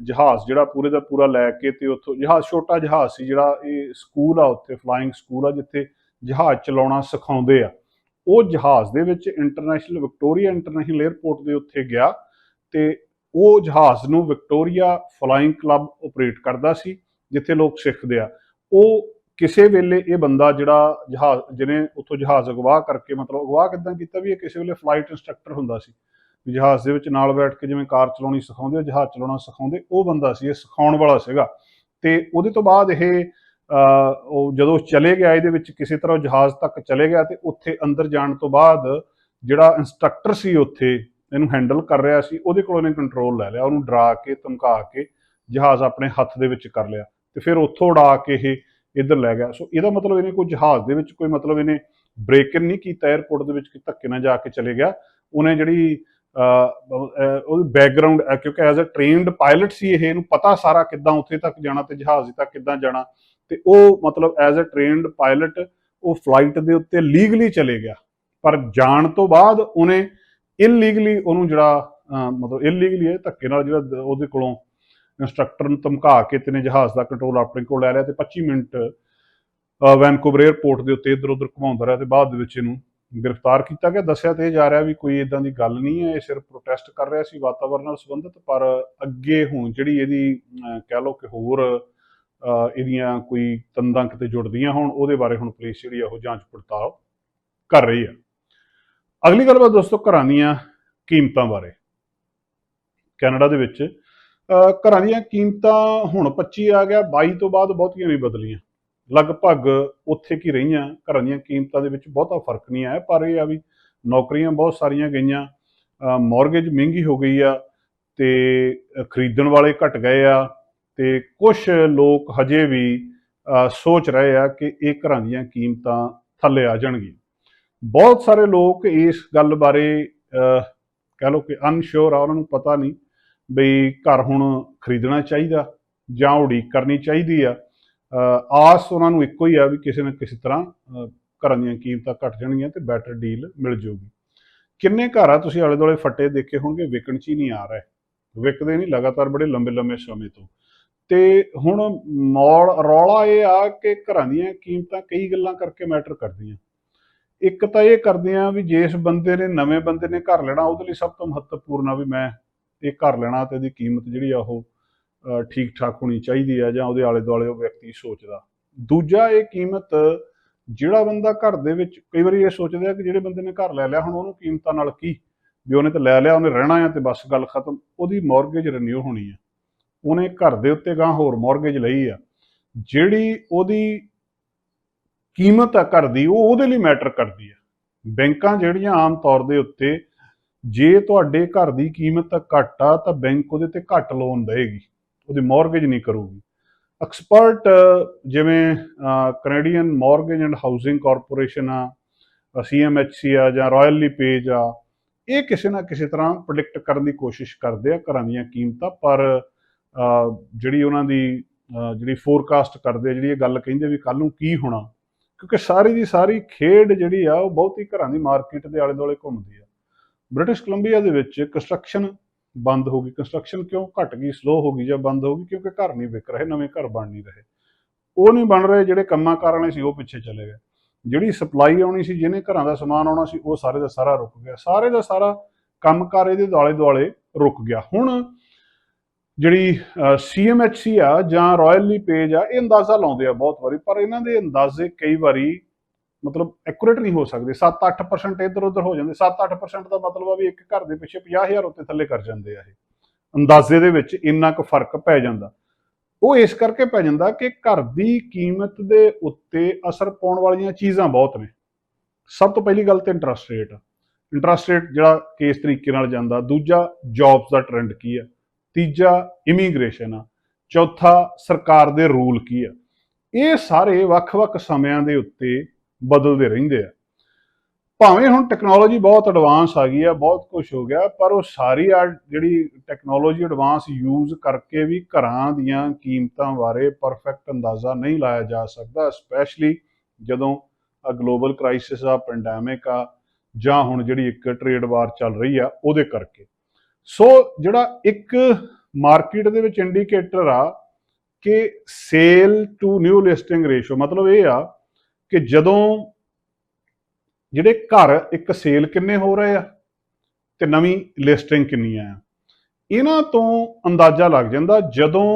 ਜਹਾਜ਼ ਜਿਹੜਾ ਪੂਰੇ ਦਾ ਪੂਰਾ ਲੈ ਕੇ ਤੇ ਉੱਥੋਂ ਜਹਾਜ਼, ਛੋਟਾ ਜਹਾਜ਼ ਸੀ ਜਿਹੜਾ ਇਹ ਸਕੂਲ ਆ ਉੱਥੇ ਫਲਾਈਂਗ ਸਕੂਲ ਆ ਜਿੱਥੇ ਜਹਾਜ਼ ਚਲਾਉਣਾ ਸਿਖਾਉਂਦੇ ਆ। ਉਹ ਜਹਾਜ਼ ਦੇ ਵਿੱਚ ਇੰਟਰਨੈਸ਼ਨਲ ਵਿਕਟੋਰੀਆ ਇੰਟਰਨੈਸ਼ਨਲ 에ਅਰਪੋਰਟ ਦੇ ਉੱਤੇ ਗਿਆ ਤੇ ਉਹ ਜਹਾਜ਼ ਨੂੰ ਵਿਕਟੋਰੀਆ ਫਲਾਈਂਗ ਕਲੱਬ ਆਪਰੇਟ ਕਰਦਾ ਸੀ, ਜਿੱਥੇ ਲੋਕ ਸਿੱਖਦੇ ਆ। ਉਹ ਕਿਸੇ ਵੇਲੇ ਇਹ ਬੰਦਾ ਜਿਹੜਾ ਜਹਾਜ਼, ਜਿਹਨੇ ਉੱਥੋਂ ਜਹਾਜ਼ ਅਗਵਾ ਕਰਕੇ ਮਤਲਬ ਅਗਵਾ ਕਿਦਾਂ ਕੀਤਾ ਵੀ ਇਹ ਕਿਸੇ ਵੇਲੇ ਫਲਾਈਟ ਇੰਸਟ੍ਰਕਟਰ ਹੁੰਦਾ ਸੀ। ਵੀ ਜਹਾਜ਼ ਦੇ ਵਿੱਚ ਨਾਲ ਬੈਠ ਕੇ ਜਿਵੇਂ ਕਾਰ ਚਲਾਉਣੀ ਸਿਖਾਉਂਦੇ ਆ, ਜਹਾਜ਼ ਚਲਾਉਣਾ ਸਿਖਾਉਂਦੇ, ਉਹ ਬੰਦਾ ਸੀ, ਇਹ ਸਿਖਾਉਣ ਵਾਲਾ ਸੀਗਾ। ਤੇ ਉਹਦੇ ਤੋਂ ਬਾਅਦ ਇਹ ਉਹ ਜਦੋਂ ਚਲੇ ਗਿਆ, ਇਹਦੇ ਵਿੱਚ ਕਿਸੇ ਤਰ੍ਹਾਂ ਜਹਾਜ਼ ਤੱਕ ਚਲੇ ਗਿਆ ਤੇ ਉੱਥੇ ਅੰਦਰ ਜਾਣ ਤੋਂ ਬਾਅਦ ਜਿਹੜਾ ਇੰਸਟ੍ਰਕਟਰ ਸੀ ਉੱਥੇ, ਇਹਨੂੰ ਹੈਂਡਲ ਕਰ ਰਿਹਾ ਸੀ, ਉਹਦੇ ਕੋਲੋਂ ਇਹਨੇ ਕੰਟਰੋਲ ਲੈ ਲਿਆ, ਉਹਨੂੰ ਡਰਾ ਕੇ, ਧਮਕਾ ਕੇ ਜਹਾਜ਼ ਆਪਣੇ ਹੱਥ ਦੇ ਵਿੱਚ ਕਰ ਲਿਆ ਤੇ ਫਿਰ ਉੱਥੋਂ ਉਡਾ ਕੇ ਇਹ ਇੱਧਰ ਲੈ ਗਿਆ। ਸੋ ਇਹਦਾ ਮਤਲਬ ਇਹਨੇ ਕੋਈ ਜਹਾਜ਼ ਦੇ ਵਿੱਚ ਕੋਈ ਮਤਲਬ ਇਹਨੇ ਬ੍ਰੇਕ ਇਨ ਨਹੀਂ ਕੀਤਾ 에ਅਰਪੋਰਟ ਦੇ ਵਿੱਚ ਕਿ ਧੱਕੇ ਨਾਲ ਜਾ ਕੇ ਚਲੇ ਗਿਆ। ਉਹਨੇ ਜਿਹੜੀ ਉਹਦੀ ਬੈਕਗ੍ਰਾਉਂਡ ਕਿਉਂਕਿ ਐਜ਼ ਅ ਟ੍ਰੇਨਡ ਪਾਇਲਟ ਸੀ ਇਹ, ਇਹਨੂੰ ਪਤਾ ਸਾਰਾ ਕਿੱਦਾਂ ਉੱਥੇ ਤੱਕ ਜਾਣਾ ਤੇ ਜਹਾਜ਼ ਤੱਕ ਕਿੱਦਾਂ ਜਾਣਾ। ਤੇ ਉਹ ਮਤਲਬ ਐਜ਼ ਅ ਟ੍ਰੇਨਡ ਪਾਇਲਟ ਉਹ ਫਲਾਈਟ ਦੇ ਉੱਤੇ ਲੀਗਲੀ ਚਲੇ ਗਿਆ। ਪਰ ਜਾਣ ਤੋਂ ਬਾਅਦ ਉਹਨੇ ਇਲੀਗਲੀ ਉਹਨੂੰ ਜਿਹੜਾ ਮਤਲਬ ਇਲੀਗਲੀ ਇਹ ਧੱਕੇ ਨਾਲ ਜਿਹੜਾ ਉਹਦੇ ਕੋਲੋਂ ਇੰਸਟ੍ਰਕਟਰ ਨੂੰ ਧਮਕਾ ਕੇ ਤੇ ਜਹਾਜ਼ ਦਾ ਕੰਟਰੋਲ ਆਪਣੇ ਕੋਲ ਲੈ ਲਿਆ ਤੇ 25 ਮਿੰਟ ਵੈਨਕੂਵਰ 에ਅਰਪੋਰਟ ਦੇ ਉੱਤੇ ਇੱਧਰ ਉੱਧਰ ਘੁਮਾਉਂਦਾ ਰਿਹਾ ਤੇ ਬਾਅਦ ਦੇ ਵਿੱਚ ਇਹਨੂੰ ਗ੍ਰਿਫਤਾਰ ਕੀਤਾ ਗਿਆ, ਦੱਸਿਆ ਤੇ ਇਹ ਜਾ ਰਿਹਾ ਵੀ ਕੋਈ ਇਦਾਂ ਦੀ ਗੱਲ ਨਹੀਂ ਹੈ, ਇਹ ਸਿਰਫ ਪ੍ਰੋਟੈਸਟ ਕਰ ਰਿਹਾ ਸੀ ਵਾਤਾਵਰਣ ਨਾਲ ਸੰਬੰਧਿਤ, ਪਰ ਅੱਗੇ ਹੁਣ ਜਿਹੜੀ ਇਹਦੀ ਕਹਿ ਲਓ ਕਿ ਹੋਰ ਇਹਦੀਆਂ ਕੋਈ ਤੰਦਾਂ ਕਿਤੇ ਜੁੜਦੀਆਂ ਹੋਣ, ਉਹਦੇ ਬਾਰੇ ਹੁਣ ਪੁਲਿਸ ਜਿਹੜੀ ਆ ਉਹ ਜਾਂਚ ਪੜਤਾਲ ਕਰ ਰਹੀ ਆ ਅਗਲੀ ਗੱਲਬਾਤ ਦੋਸਤੋ ਘਰਾਂ ਦੀਆਂ ਕੀਮਤਾਂ ਬਾਰੇ। ਕੈਨੇਡਾ ਦੇ ਵਿੱਚ ਘਰਾਂ ਦੀਆਂ ਕੀਮਤਾਂ ਹੁਣ 25 ਆ ਗਿਆ 22 ਤੋਂ ਬਾਅਦ ਬਹੁਤੀਆਂ ਵੀ ਬਦਲੀਆਂ। ਲਗਭਗ ਉੱਥੇ ਕੀ ਰਹੀਆਂ ਘਰਾਂ ਦੀਆਂ ਕੀਮਤਾਂ ਦੇ ਵਿੱਚ ਬਹੁਤਾ ਫ਼ਰਕ ਨਹੀਂ ਆਇਆ ਪਰ ਇਹ ਆ ਵੀ ਨੌਕਰੀਆਂ ਬਹੁਤ ਸਾਰੀਆਂ ਗਈਆਂ ਮਾਰਗੇਜ ਮਹਿੰਗੀ ਹੋ ਗਈ ਆ ਤੇ ਖਰੀਦਣ ਵਾਲੇ ਘਟ ਗਏ ਆ ਤੇ ਕੁਝ ਲੋਕ ਹਜੇ ਵੀ ਸੋਚ ਰਹੇ ਆ ਕਿ ਇਹ ਘਰਾਂ ਦੀਆਂ ਕੀਮਤਾਂ ਥੱਲੇ ਆ ਜਾਣਗੀਆਂ। ਬਹੁਤ ਸਾਰੇ ਲੋਕ ਇਸ ਗੱਲ ਬਾਰੇ ਅ, ਕਹਿ ਲਓ ਕਿ ਅਨਸ਼ੋਰ ਆ ਉਹਨਾਂ ਨੂੰ ਪਤਾ ਨਹੀਂ ਬਈ ਘਰ ਹੁਣ ਖਰੀਦਣਾ ਚਾਹੀਦਾ ਜਾਂ ਉਡੀਕ ਕਰਨੀ ਚਾਹੀਦੀ ਆ। ਆਸ ਉਹਨਾਂ ਨੂੰ ਇੱਕੋ ਹੀ ਆ ਵੀ ਕਿਸੇ ਨਾ ਕਿਸੇ ਤਰ੍ਹਾਂ ਘਰਾਂ ਦੀਆਂ ਕੀਮਤਾਂ ਘਟ ਜਾਣਗੀਆਂ ਤੇ ਬੈਟਰ ਡੀਲ ਮਿਲ ਜਾਊਗੀ। ਕਿੰਨੇ ਘਰ ਆ ਤੁਸੀਂ ਆਲੇ ਦੁਆਲੇ ਫੱਟੇ ਦੇਖੇ ਹੋਣਗੇ, ਵਿਕਣ 'ਚ ਹੀ ਨਹੀਂ ਆ ਰਹੇ। ਵਿਕਦੇ ਨਹੀਂ, ਲਗਾਤਾਰ ਬੜੇ ਲੰਬੇ ਲੰਬੇ ਸਮੇਂ ਤੋਂ। ਤੇ ਹੁਣ ਮੌਲ, ਰੌਲਾ ਇਹ ਆ ਕਿ ਘਰਾਂ ਦੀਆਂ ਕੀਮਤਾਂ ਕਈ ਗੱਲਾਂ ਕਰਕੇ ਮੈਟਰ ਕਰਦੀਆਂ। ਇੱਕ ਤਾਂ ਇਹ ਕਰਦੇ ਆ ਵੀ ਜਿਸ ਬੰਦੇ ਨੇ ਨਵੇਂ ਬੰਦੇ ਨੇ ਘਰ ਲੈਣਾ, ਉਹਦੇ ਲਈ ਸਭ ਤੋਂ ਮਹੱਤਵਪੂਰਨ ਆ ਵੀ ਮੈਂ ਇਹ ਘਰ ਲੈਣਾ ਤੇ ਇਹਦੀ ਕੀਮਤ ਜਿਹੜੀ ਆ ਉਹ ਠੀਕ ਠਾਕ ਹੋਣੀ ਚਾਹੀਦੀ ਹੈ ਜਾਂ ਉਹਦੇ ਆਲੇ ਦੁਆਲੇ ਉਹ ਵਿਅਕਤੀ ਸੋਚਦਾ। ਦੂਜਾ ਇਹ ਕੀਮਤ, ਜਿਹੜਾ ਬੰਦਾ ਘਰ ਦੇ ਵਿੱਚ, ਕਈ ਵਾਰੀ ਇਹ ਸੋਚਦਾ ਕਿ ਜਿਹੜੇ ਬੰਦੇ ਨੇ ਘਰ ਲੈ ਲਿਆ, ਹੁਣ ਉਹਨੂੰ ਕੀਮਤਾਂ ਨਾਲ ਕੀ? ਵੀ ਉਹਨੇ ਤਾਂ ਲੈ ਲਿਆ, ਉਹਨੇ ਰਹਿਣਾ ਆ ਤੇ ਬਸ ਗੱਲ ਖਤਮ। ਉਹਦੀ ਮੌਰਗੇਜ ਰਿਨਿਊ ਹੋਣੀ ਆ। ਉਹਨੇ ਘਰ ਦੇ ਉੱਤੇ ਗਾਂ ਹੋਰ ਮੌਰਗੇਜ ਲਈ ਆ। ਜਿਹੜੀ ਉਹਦੀ ਕੀਮਤ ਆ ਘਰ ਦੀ, ਉਹ ਉਹਦੇ ਲਈ ਮੈਟਰ ਕਰਦੀ ਆ। ਬੈਂਕਾਂ ਜਿਹੜੀਆਂ ਆਮ ਤੌਰ ਦੇ ਉੱਤੇ, ਜੇ ਤੁਹਾਡੇ ਘਰ ਦੀ ਕੀਮਤ ਘੱਟ ਆ, ਤਾਂ ਬੈਂਕ ਉਹਦੇ ਤੇ ਘੱਟ ਲੋਨ ਦੇਏਗੀ ਉਹਦੀ ਮੌਰਗੇਜ ਨਹੀਂ ਕਰੂਗੀ। ਐਕਸਪਰਟ ਜਿਵੇਂ Canadian mortgage and housing corporation ਆ ਸੀਐਮਐਚਸੀ ਆ, ਜਾਂ ਰਾਇਲ ਪੇਜ ਆ, ਇਹ ਕਿਸੇ ਨਾ ਕਿਸੇ ਤਰ੍ਹਾਂ ਪ੍ਰੈਡਿਕਟ ਕਰਨ ਦੀ ਕੋਸ਼ਿਸ਼ ਕਰਦੇ ਆ ਘਰਾਂ ਦੀਆਂ ਕੀਮਤਾਂ, ਪਰ ਜਿਹੜੀ ਉਹਨਾਂ ਦੀ ਜਿਹੜੀ ਫੋਰਕਾਸਟ ਕਰਦੇ ਆ, ਜਿਹੜੀ ਇਹ ਗੱਲ ਕਹਿੰਦੇ ਵੀ ਕੱਲ ਨੂੰ ਕੀ ਹੋਣਾ, ਕਿਉਂਕਿ ਸਾਰੀ ਦੀ ਸਾਰੀ ਖੇਡ ਜਿਹੜੀ ਆ, ਉਹ ਬਹੁਤੀ ਘਰਾਂ ਦੀ ਮਾਰਕੀਟ ਦੇ ਆਲੇ ਦੁਆਲੇ ਘੁੰਮਦੀ ਆ। ਬ੍ਰਿਟਿਸ਼ ਕੋਲੰਬੀਆ ਦੇ ਵਿੱਚ ਕੰਸਟਰਕਸ਼ਨ ਬੰਦ ਹੋ ਗਈ। ਕੰਸਟਰਕਸ਼ਨ ਕਿਉਂ ਘਟ ਗਈ ਸਲੋ ਹੋ ਗਈ ਜਾਂ ਬੰਦ ਹੋ ਗਈ? ਕਿਉਂਕਿ ਘਰ ਨਹੀਂ ਵਿਕ ਰਹੇ, ਨਵੇਂ ਘਰ ਬਣ ਨਹੀਂ ਰਹੇ। ਉਹ ਨਹੀਂ ਬਣ ਰਹੇ ਜਿਹੜੇ ਕੰਮਾਂ ਕਾਰ ਵਾਲੇ ਸੀ, ਉਹ ਪਿੱਛੇ ਚਲੇ ਗਏ। ਜਿਹੜੀ ਸਪਲਾਈ ਆਉਣੀ ਸੀ, ਜਿਹਨੇ ਘਰਾਂ ਦਾ ਸਮਾਨ ਆਉਣਾ ਸੀ, ਉਹ ਸਾਰੇ ਦਾ ਸਾਰਾ ਰੁਕ ਗਿਆ। ਸਾਰੇ ਦਾ ਸਾਰਾ ਕੰਮਕਾਰ ਇਹਦੇ ਦੁਆਲੇ ਦੁਆਲੇ ਰੁਕ ਗਿਆ। ਹੁਣ ਜਿਹੜੀ ਸੀਐਮਐਚਸੀ ਆ ਜਾਂ ਰਾਇਲ ਪੇਜ ਆ, ਇਹ ਅੰਦਾਜ਼ਾ ਲਾਉਂਦੇ ਆ ਬਹੁਤ ਵਾਰੀ। ਪਰ ਇਹਨਾਂ ਦੇ ਅੰਦਾਜ਼ੇ ਕਈ ਵਾਰੀ ਮਤਲਬ ਐਕੂਰੇਟ ਨਹੀਂ ਹੋ ਸਕਦੇ। 7-8% ਇੱਧਰ ਉੱਧਰ ਹੋ ਜਾਂਦੇ। 7-8% ਦਾ ਮਤਲਬ ਆ ਵੀ ਇੱਕ ਘਰ ਦੇ ਪਿੱਛੇ 50000 ਉੱਤੇ ਥੱਲੇ ਕਰ ਜਾਂਦੇ ਆ ਇਹ। ਅੰਦਾਜ਼ੇ ਦੇ ਵਿੱਚ ਇੰਨਾ ਕੁ ਫ਼ਰਕ ਪੈ ਜਾਂਦਾ। ਉਹ ਇਸ ਕਰਕੇ ਪੈ ਜਾਂਦਾ ਕਿ ਘਰ ਦੀ ਕੀਮਤ ਦੇ ਉੱਤੇ ਅਸਰ ਪਾਉਣ ਵਾਲੀਆਂ ਚੀਜ਼ਾਂ ਬਹੁਤ ਨੇ। ਸਭ ਤੋਂ ਪਹਿਲੀ ਗੱਲ ਤੇ ਇੰਟਰਸਟ ਰੇਟ ਇੰਟਰਸਟ ਰੇਟ ਜਿਹੜਾ ਕਿਸ ਤਰੀਕੇ ਨਾਲ ਜਾਂਦਾ। ਦੂਜਾ ਜੌਬਸ ਦਾ ਟ੍ਰੈਂਡ ਕੀ ਆ? ਤੀਜਾ ਇਮੀਗ੍ਰੇਸ਼ਨ ਆ। ਚੌਥਾ ਸਰਕਾਰ ਦੇ ਰੂਲ ਕੀ ਆ? ਇਹ ਸਾਰੇ ਵੱਖ-ਵੱਖ ਸਮਿਆਂ ਦੇ ਉੱਤੇ ਬਦਲਦੇ ਰਹਿੰਦੇ ਆ। ਭਾਵੇਂ ਹੁਣ ਟੈਕਨੋਲੋਜੀ ਬਹੁਤ ਐਡਵਾਂਸ ਆ ਗਈ ਆ, ਬਹੁਤ ਕੁਝ ਹੋ ਗਿਆ, ਪਰ ਉਹ ਸਾਰੀ ਆ ਜਿਹੜੀ ਟੈਕਨੋਲੋਜੀ ਐਡਵਾਂਸ ਯੂਜ਼ ਕਰਕੇ ਵੀ ਘਰਾਂ ਦੀਆਂ ਕੀਮਤਾਂ ਬਾਰੇ ਪਰਫੈਕਟ ਅੰਦਾਜ਼ਾ ਨਹੀਂ ਲਾਇਆ ਜਾ ਸਕਦਾ ਸਪੈਸ਼ਲੀ ਜਦੋਂ ਆ ਗਲੋਬਲ ਕ੍ਰਾਈਸਿਸ ਆ ਪੈਂਡੈਮਿਕ ਆ, ਜਾਂ ਹੁਣ ਜਿਹੜੀ ਇੱਕ ਟ੍ਰੇਡ ਵਾਰ ਚੱਲ ਰਹੀ ਆ, ਉਹਦੇ ਕਰਕੇ। ਸੋ ਜਿਹੜਾ ਇੱਕ ਮਾਰਕੀਟ ਦੇ ਵਿੱਚ ਇੰਡੀਕੇਟਰ ਆ ਕਿ sale to new listing ratio ਮਤਲਬ ਇਹ ਆ ਕਿ ਜਦੋਂ ਜਿਹੜੇ ਘਰ ਇੱਕ ਸੇਲ ਕਿੰਨੇ ਹੋ ਰਹੇ ਆ ਤੇ ਨਵੀਂ ਲਿਸਟਿੰਗ ਕਿੰਨੀ ਆ, ਇਹਨਾਂ ਤੋਂ ਅੰਦਾਜ਼ਾ ਲੱਗ ਜਾਂਦਾ ਜਦੋਂ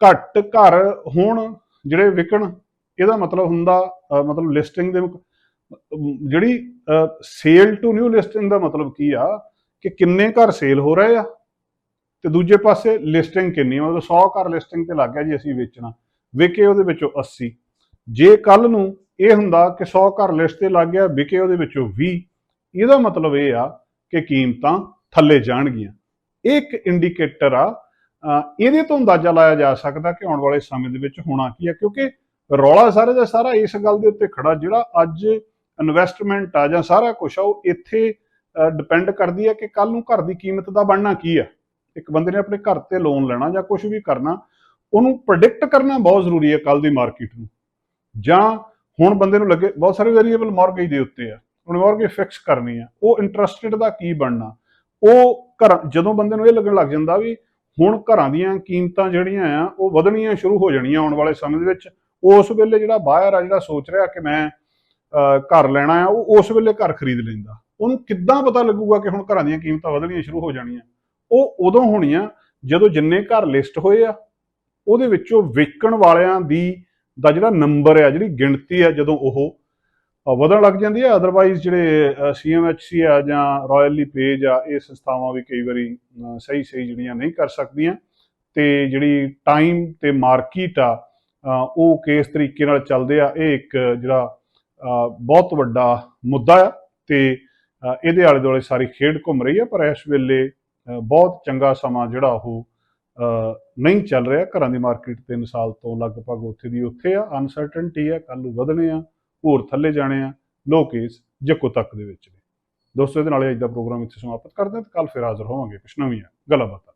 ਘੱਟ ਘਰ ਹੋਣ ਜਿਹੜੇ ਵਿਕਣ, ਇਹਦਾ ਮਤਲਬ ਹੁੰਦਾ ਮਤਲਬ ਲਿਸਟਿੰਗ ਦੇ ਜਿਹੜੀ ਸੇਲ ਟੂ ਨਿਊ ਲਿਸਟਿੰਗ ਦਾ ਮਤਲਬ ਕੀ ਆ ਕਿ ਕਿੰਨੇ ਘਰ ਸੇਲ ਹੋ ਰਹੇ ਆ ਤੇ ਦੂਜੇ ਪਾਸੇ ਲਿਸਟਿੰਗ ਕਿੰਨੀ ਮਤਲਬ 100 ਘਰ ਲਿਸਟਿੰਗ ਤੇ ਲੱਗ ਗਿਆ ਜੀ ਅਸੀਂ ਵੇਚਣਾ, ਵਿਕੇ ਉਹਦੇ ਵਿੱਚੋਂ 80 ਜੇ ਕੱਲ ਨੂੰ ਇਹ ਹੁੰਦਾ ਕਿ 100 ਘਰ ਲਿਸਟ ਤੇ ਲੱਗ ਗਿਆ, ਵਿਕੇ ਉਹਦੇ ਵਿੱਚੋਂ 20 ਇਹਦਾ ਮਤਲਬ ਇਹ ਆ ਕਿ ਕੀਮਤਾਂ ਥੱਲੇ ਜਾਣਗੀਆਂ। ਇਹ ਇੱਕ ਇੰਡੀਕੇਟਰ ਆ। ਇਹਦੇ ਤੋਂ ਅੰਦਾਜ਼ਾ ਲਾਇਆ ਜਾ ਸਕਦਾ ਕਿ ਆਉਣ ਵਾਲੇ ਸਮੇਂ ਦੇ ਵਿੱਚ ਹੋਣਾ ਕੀ ਆ, ਕਿਉਂਕਿ ਰੌਲਾ ਸਾਰੇ ਦਾ ਸਾਰਾ ਇਸ ਗੱਲ ਦੇ ਉੱਤੇ ਖੜਾ, ਜਿਹੜਾ ਅੱਜ ਇਨਵੈਸਟਮੈਂਟ ਆ ਜਾਂ ਸਾਰਾ ਕੁਝ ਆ, ਉਹ ਇੱਥੇ ਡਿਪੈਂਡ ਕਰਦੀ ਹੈ ਕਿ ਕੱਲ ਨੂੰ ਘਰ ਦੀ ਕੀਮਤ ਦਾ ਬਣਨਾ ਕੀ ਆ। ਇੱਕ ਬੰਦੇ ਨੇ ਆਪਣੇ ਘਰ ਤੇ ਲੋਨ ਲੈਣਾ ਜਾਂ ਕੁਝ ਵੀ ਕਰਨਾ, ਉਹਨੂੰ ਪ੍ਰੈਡਿਕਟ ਕਰਨਾ ਬਹੁਤ ਜ਼ਰੂਰੀ ਹੈ ਕੱਲ ਦੀ ਮਾਰਕੀਟ ਨੂੰ। ਜਾਂ ਹੁਣ ਬੰਦੇ ਨੂੰ ਲੱਗੇ, ਬਹੁਤ ਸਾਰੇ ਵੇਰੀਏਬਲ ਮਾਰਗੇਜ ਦੇ ਉੱਤੇ ਆ। ਹੁਣ ਮਾਰਗੇਜ ਫਿਕਸ ਕਰਨੀ ਆ। ਉਹ ਇੰਟਰਸਟਡ ਦਾ ਕੀ ਬਣਨਾ? ਉਹ ਘਰ, ਜਦੋਂ ਬੰਦੇ ਨੂੰ ਇਹ ਲੱਗਣ ਲੱਗ ਜਾਂਦਾ ਵੀ ਹੁਣ ਘਰਾਂ ਦੀਆਂ ਕੀਮਤਾਂ ਜਿਹੜੀਆਂ ਆ, ਉਹ ਵਧਣੀਆਂ ਸ਼ੁਰੂ ਹੋ ਜਾਣੀਆਂ ਆਉਣ ਵਾਲੇ ਸਮੇਂ ਦੇ ਵਿੱਚ, ਉਸ ਵੇਲੇ ਜਿਹੜਾ ਬਾਹਰ ਆ, ਜਿਹੜਾ ਸੋਚ ਰਿਹਾ ਕਿ ਮੈਂ ਘਰ ਲੈਣਾ ਆ, ਉਹ ਉਸ ਵੇਲੇ ਘਰ ਖਰੀਦ ਲੈਂਦਾ। ਉਹਨੂੰ ਕਿੱਦਾਂ ਪਤਾ ਲੱਗੂਗਾ ਕਿ ਹੁਣ ਘਰਾਂ ਦੀਆਂ ਕੀਮਤਾਂ ਵਧਣੀਆਂ ਸ਼ੁਰੂ ਹੋ ਜਾਣੀਆਂ? ਉਹ ਉਦੋਂ ਹੋਣੀਆਂ ਜਦੋਂ ਜਿੰਨੇ ਘਰ ਲਿਸਟ ਹੋਏ ਆ, ਉਹਦੇ ਵਿੱਚੋਂ ਵੇਚਣ ਵਾਲਿਆਂ ਦੀ ਦਾ ਜਿਹੜਾ ਨੰਬਰ ਆ, ਜਿਹੜੀ ਗਿਣਤੀ ਆ, ਜਦੋਂ ਉਹ ਵਧਣ ਲੱਗ ਜਾਂਦੀ ਹੈ ਅਦਰਵਾਈਜ਼ ਜਿਹੜੇ ਸੀਐਮਐਚਸੀ ਆ ਜਾਂ ਰਾਇਲੀ ਪੇਜ ਆ, ਇਹ ਸੰਸਥਾਵਾਂ ਵੀ ਕਈ ਵਾਰੀ ਸਹੀ ਸਹੀ ਜਿਹੜੀਆਂ ਨਹੀਂ ਕਰ ਸਕਦੀਆਂ। ਤੇ ਜਿਹੜੀ ਟਾਈਮ ਤੇ ਮਾਰਕੀਟ ਆ ਉਹ ਕਿਸ ਤਰੀਕੇ ਨਾਲ ਚੱਲਦੇ ਆ, ਇਹ ਇੱਕ ਜਿਹੜਾ ਬਹੁਤ ਵੱਡਾ ਮੁੱਦਾ ਆ। ਤੇ ਇਹਦੇ ਆਲੇ ਦੁਆਲੇ ਸਾਰੀ ਖੇਡ ਘੁੰਮ ਰਹੀ ਹੈ ਪਰ ਇਸ ਵੇਲੇ ਬਹੁਤ ਚੰਗਾ ਸਮਾਂ ਜਿਹੜਾ ਉਹ ਨਹੀਂ ਚੱਲ ਰਿਹਾ। ਘਰਾਂ ਦੀ ਮਾਰਕੀਟ 3 ਸਾਲ ਤੋਂ ਲਗਭਗ ਉੱਥੇ ਦੀ ਉੱਥੇ ਆ। ਅਨਸਰਟਨਟੀ ਆ ਕੱਲ ਨੂੰ ਵਧਣੇ ਆ, ਹੋਰ ਥੱਲੇ ਜਾਣੇ ਆ। ਲੋ ਕੇਸ ਜੱਕੋ ਤੱਕ ਦੇ ਵਿੱਚ ਨੇ। ਦੋਸਤੋ, ਇਹਦੇ ਨਾਲ ਹੀ ਅੱਜ ਦਾ ਪ੍ਰੋਗਰਾਮ ਇੱਥੇ ਸਮਾਪਤ ਕਰਦੇ ਹਾਂ ਤੇ ਕੱਲ ਫਿਰ ਹਾਜ਼ਰ ਹੋਵਾਂਗੇ। ਕੁਛ ਨਵੀਆਂ ਗੱਲਾਂ ਬਾਤਾਂ।